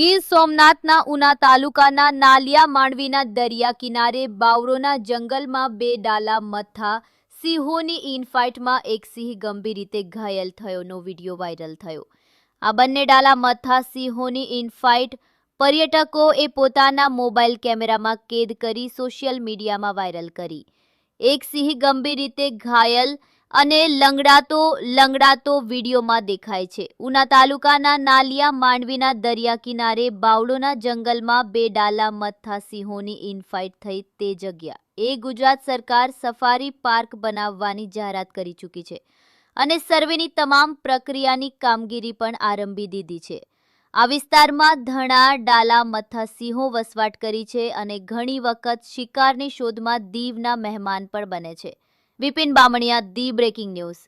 ગીર સોમનાથના ઉના તાલુકાના નાલિયા માંડવીના દરિયા કિનારે બાવરોના જંગલમાં બે ડાલા મથા સિંહોની ઇનફાઇટમાં એક સિંહ ગંભીર રીતે ઘાયલ થયોનો વીડિયો વાયરલ થયો. આ બંને ડાલા મથા સિંહોની ઇનફાઇટ પર્યટકોએ પોતાના મોબાઈલ કેમેરામાં કેદ કરી સોશિયલ મીડિયામાં વાયરલ કરી. એક સિંહ ગંભીર રીતે ઘાયલ અને લંગડાતો લંગડાતો વિડીયોમાં દેખાય છે. ઉના તાલુકાના નાલિયા માંડવીના દરિયા કિનારે બાવળોના જંગલમાં બે ડાલા મથા સિંહોની ઇનફાઇટ થઈ તે જગ્યા. એ ગુજરાત સરકાર સફારી પાર્ક બનાવવાની જાહેરાત કરી ચૂકી છે અને સર્વેની તમામ પ્રક્રિયાની કામગીરી પણ આરંભી દીધી છે. આ વિસ્તારમાં ધણા, ડાલા મથા સિંહો વસવાટ કરી છે અને ઘણી વખત શિકારની શોધમાં દીવના મહેમાન પણ બને છે. Vipin Bamaniya the breaking news